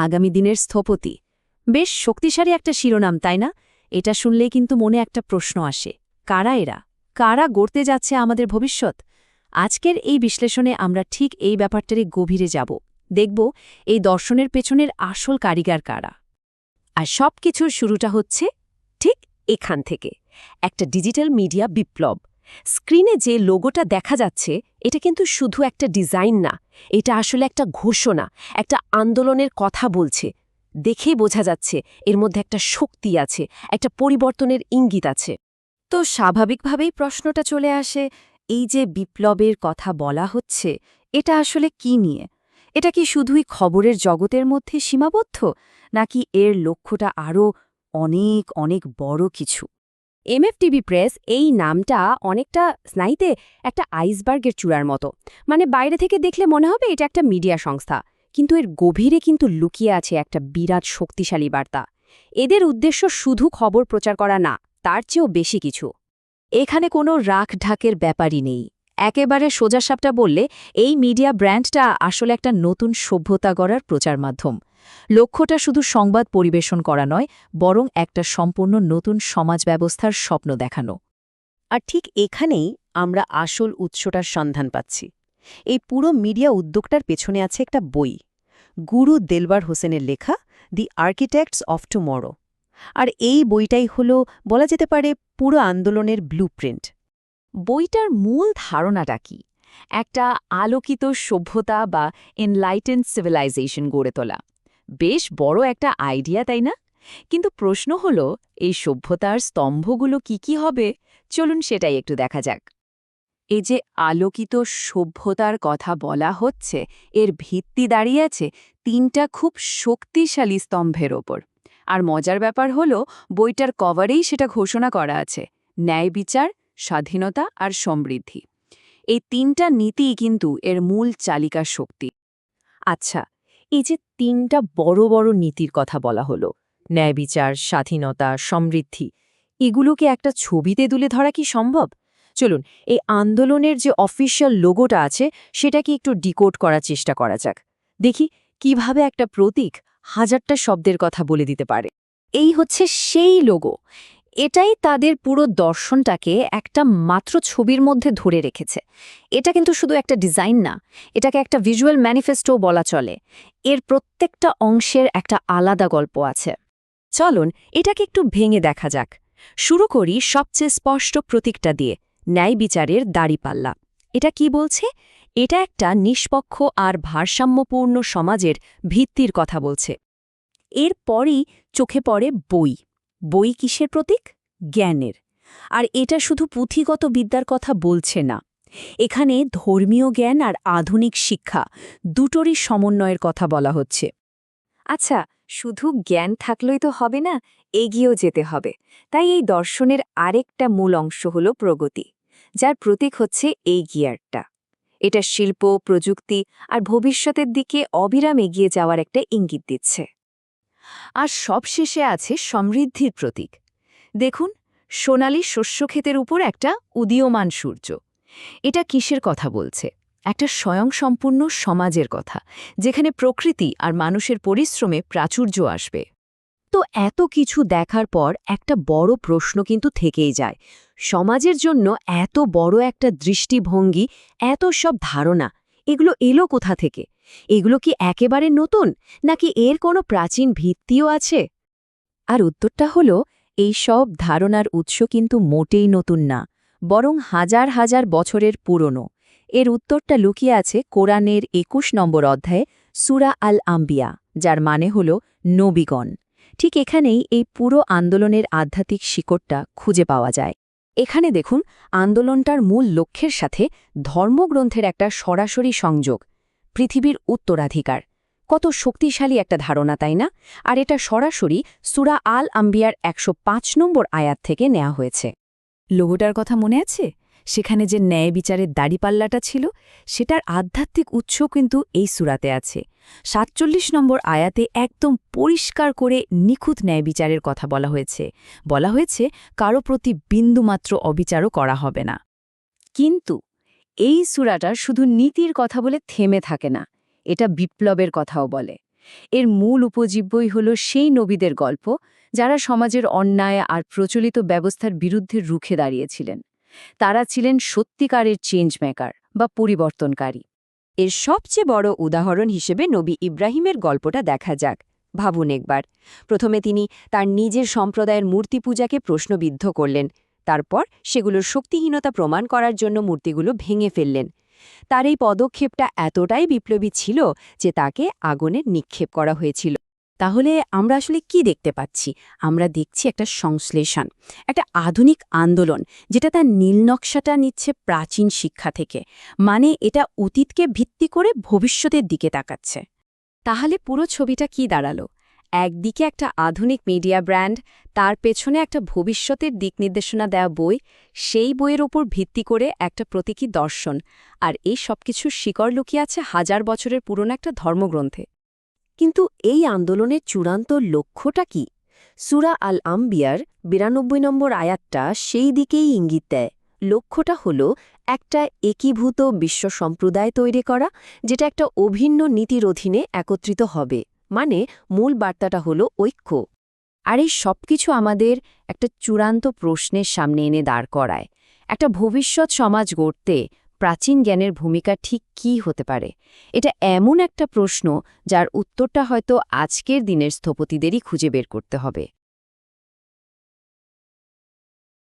আগামী দিনের স্থপতি। বেশ শক্তিশালী একটা শিরোনাম, তাই না? এটা শুনলেই কিন্তু মনে একটা প্রশ্ন আসে। কারা এরা? কারা গড়তে যাচ্ছে আমাদের ভবিষ্যৎ? আজকের এই বিশ্লেষণে আমরা ঠিক এই ব্যাপারটারই গভীরে যাব। দেখব এই দর্শনের পেছনের আসল কারিগর কারা। আর সব কিছুর শুরুটা হচ্ছে ঠিক এখান থেকে। একটা ডিজিটাল মিডিয়া বিপ্লব। স্ক্রিনে যে লোগোটা দেখা যাচ্ছে এটা কিন্তু শুধু একটা ডিজাইন না, এটা আসলে একটা ঘোষণা, একটা আন্দোলনের কথা বলছে। দেখেই বোঝা যাচ্ছে এর মধ্যে একটা শক্তি আছে, একটা পরিবর্তনের ইঙ্গিত আছে। তো স্বাভাবিকভাবেই প্রশ্নটা চলে আসে, এই যে বিপ্লবের কথা বলা হচ্ছে, এটা আসলে কি নিয়ে? এটা কি শুধুই খবরের জগতের মধ্যে সীমাবদ্ধ, নাকি এর লক্ষ্যটা আরও অনেক অনেক বড় কিছু? এমএফটিভি প্রেস এই নামটা অনেকটা স্নাইতে একটা আইসবার্গের চূড়ার মতো। মানে বাইরে থেকে দেখলে মনে হবে এটা একটা মিডিয়া সংস্থা। কিন্তু এর গভীরে কিন্তু লুকিয়ে আছে একটা বিরাট শক্তিশালী বার্তা। এদের উদ্দেশ্য শুধু খবর প্রচার করা না, তার চেয়েও বেশি কিছু। এখানে কোনো রাখ ঢাকের ব্যাপারই নেই। একেবারে সোজাসাপটা বললে, এই মিডিয়া ব্র্যান্ডটা আসলে একটা নতুন সভ্যতা গড়ার প্রচার মাধ্যম। লক্ষ্যটা শুধু সংবাদ পরিবেশন করা নয়, বরং একটা সম্পূর্ণ নতুন সমাজ ব্যবস্থার স্বপ্ন দেখানো। আর ঠিক এখানেই আমরা আসল উৎসটার সন্ধান পাচ্ছি। এই পুরো মিডিয়া উদ্যোগটার পেছনে আছে একটা বই, গুরু দেলবার হোসেনের লেখা, দি আর্কিটেক্টস অফ টুমরো। আর এই বইটাই হল, বলা যেতে পারে, পুরো আন্দোলনের ব্লুপ্রিন্ট। বইটার মূল ধারণাটা কি? একটা আলোকিত সভ্যতা বা এনলাইটেন সিভিলাইজেশন গড়ে তোলা। বেশ বড় একটা আইডিয়া তাই না? কিন্তু প্রশ্ন হল, এই সভ্যতার স্তম্ভগুলো কি কি হবে? চলুন সেটাই একটু দেখা যাক। এই যে আলোকিত সভ্যতার কথা বলা হচ্ছে, এর ভিত্তি দাঁড়িয়ে আছে তিনটা খুব শক্তিশালী স্তম্ভের ওপর। আর মজার ব্যাপার হল, বইটার কভারেই সেটা ঘোষণা করা আছে। ন্যায় বিচার স্বাধীনতা আর সমৃদ্ধি। এই তিনটা নীতিই কিন্তু এর মূল চালিকা শক্তি। আচ্ছা এই যে তিনটা বড় বড় নীতির কথা বলা হলো, ন্যায় বিচার, স্বাধীনতা, সমৃদ্ধি, এগুলোকে একটা ছবিতে তুলে ধরা কি সম্ভব? চলুন, এই আন্দোলনের যে অফিসিয়াল লোগোটা আছে, সেটাকে একটু ডিকোড করার চেষ্টা করা যাক। দেখি কীভাবে একটা প্রতীক হাজারটা শব্দের কথা বলে দিতে পারে। এই হচ্ছে সেই লোগো। এটাই তাদের পুরো দর্শনটাকে একটা মাত্র ছবির মধ্যে ধরে রেখেছে। এটা কিন্তু শুধু একটা ডিজাইন না, এটাকে একটা ভিজুয়াল ম্যানিফেস্টো বলা চলে। এর প্রত্যেকটা অংশের একটা আলাদা গল্প আছে। চলুন, এটাকে একটু ভেঙে দেখা যাক। শুরু করি সবচেয়ে স্পষ্ট প্রতীকটা দিয়ে, ন্যায় বিচারের দাড়িপাল্লা। এটা কি বলছে? এটা একটা নিষ্পক্ষ আর ভারসাম্যপূর্ণ সমাজের ভিত্তির কথা বলছে। এর এরপরই চোখে পড়ে বই। বই কিসের প্রতীক? জ্ঞানের। আর এটা শুধু পুঁথিগত বিদ্যার কথা বলছে না। এখানে ধর্মীয় জ্ঞান আর আধুনিক শিক্ষা দুটোরই সমন্বয়ের কথা বলা হচ্ছে। আচ্ছা শুধু জ্ঞান থাকলেই তো হবে না, এগিয়েও যেতে হবে। তাই এই দর্শনের আরেকটা মূল অংশ হল প্রগতি, যার প্রতীক হচ্ছে এই গিয়ারটা। এটা শিল্প, প্রযুক্তি আর ভবিষ্যতের দিকে অবিরাম এগিয়ে যাওয়ার একটা ইঙ্গিত দিচ্ছে। আর সবশেষে আছে সমৃদ্ধির প্রতীক। দেখুন, সোনালি শস্যক্ষেতের উপর একটা উদীয়মান সূর্য। এটা কিসের কথা বলছে? একটা স্বয়ংসম্পূর্ণ সমাজের কথা, যেখানে প্রকৃতি আর মানুষের পরিশ্রমে প্রাচুর্য আসবে। তো এত কিছু দেখার পর একটা বড় প্রশ্ন কিন্তু থেকেই যায়। সমাজের জন্য এত বড় একটা দৃষ্টিভঙ্গি, এত সব ধারণা এগুলো এলো কোথা থেকে? এগুলো কি একেবারে নতুন, নাকি এর কোনো প্রাচীন ভিত্তিও আছে? আর উত্তরটা হল, এই সব ধারণার উৎস কিন্তু মোটেই নতুন না, বরং হাজার হাজার বছরের পুরনো। এর উত্তরটা লুকিয়ে আছে কোরআনের একুশ নম্বর অধ্যায়ে সুরা আল আম্বিয়া যার মানে হল নবীগণ। ঠিক এখানেই এই পুরো আন্দোলনের আধ্যাত্মিক শিকড়টা খুঁজে পাওয়া যায়। এখানে দেখুন, আন্দোলনটার মূল লক্ষ্যের সাথে ধর্মগ্রন্থের একটা সরাসরি সংযোগ, পৃথিবীর উত্তরাধিকার। কত শক্তিশালী একটা ধারণা, তাই না? আর এটা সরাসরি সুরা আল আম্বিয়ার একশো পাঁচ নম্বর আয়াত থেকে নেওয়া হয়েছে। লোগোটার কথা মনে আছে? সেখানে যে ন্যায় বিচারের দাড়িপাল্লাটা ছিল, সেটার আধ্যাত্মিক উৎস কিন্তু এই সুরাতে আছে। সাতচল্লিশ নম্বর আয়াতে একদম পরিষ্কার করে নিখুঁত ন্যায় বিচারের কথা বলা হয়েছে। বলা হয়েছে, কারও প্রতি বিন্দুমাত্র অবিচারও করা হবে না। কিন্তু এই সুরাটা শুধু নীতির কথা বলে থেমে থাকে না, এটা বিপ্লবের কথাও বলে। এর মূল উপজীব্যই হল সেই নবীদের গল্প, যারা সমাজের অন্যায় আর প্রচলিত ব্যবস্থার বিরুদ্ধে রুখে দাঁড়িয়েছিলেন। তারা ছিলেন সত্যিকারের চেঞ্জ মেকার বা পরিবর্তনকারী। এর সবচেয়ে বড় উদাহরণ হিসেবে নবী ইব্রাহিমের গল্পটা দেখা যাক। ভাবুন একবার। প্রথমে তিনি তার নিজের সম্প্রদায়ের মূর্তি পূজাকে প্রশ্নবিদ্ধ করলেন। তারপর সেগুলোর শক্তিহীনতা প্রমাণ করার জন্য মূর্তিগুলো ভেঙে ফেললেন। তার এই পদক্ষেপটা এতটাই বিপ্লবী ছিল যে তাকে আগুনে নিক্ষেপ করা হয়েছিল। তাহলে আমরা আসলে কি দেখতে পাচ্ছি? আমরা দেখছি একটা সংশ্লেষণ, একটা আধুনিক আন্দোলন, যেটা তার নীলনকশাটা নিচ্ছে প্রাচীন শিক্ষা থেকে। মানে এটা অতীতকে ভিত্তি করে ভবিষ্যতের দিকে তাকাচ্ছে। তাহলে পুরো ছবিটা কি দাঁড়াল? একদিকে একটা আধুনিক মিডিয়া ব্র্যান্ড, তার পেছনে একটা ভবিষ্যতের দিক নির্দেশনা দেওয়া বই, সেই বইয়ের ওপর ভিত্তি করে একটা প্রতীকী দর্শন। আর এই সবকিছুর শিকড় লুকিয়ে আছে হাজার বছরের পুরনো একটা ধর্মগ্রন্থে। কিন্তু এই আন্দোলনের চূড়ান্ত লক্ষ্যটা কি? সুরা আল আম্বিয়ার বিরানব্বই নম্বর আয়াতটা সেই দিকেই ইঙ্গিত দেয়। লক্ষ্যটা হল একটা একীভূত বিশ্ব সম্প্রদায় তৈরি করা, যেটা একটা অভিন্ন নীতির অধীনে একত্রিত হবে। মানে মূল বার্তাটা হল ঐক্য। আর এই সবকিছু আমাদের একটা চূড়ান্ত প্রশ্নের সামনে এনে দাঁড় করায়। একটা ভবিষ্যৎ সমাজ গড়তে প্রাচীন জ্ঞানের ভূমিকা ঠিক কি হতে পারে? এটা এমন একটা প্রশ্ন যার উত্তরটা হয়তো আজকের দিনের স্থপতিদেরই খুঁজে বের করতে হবে।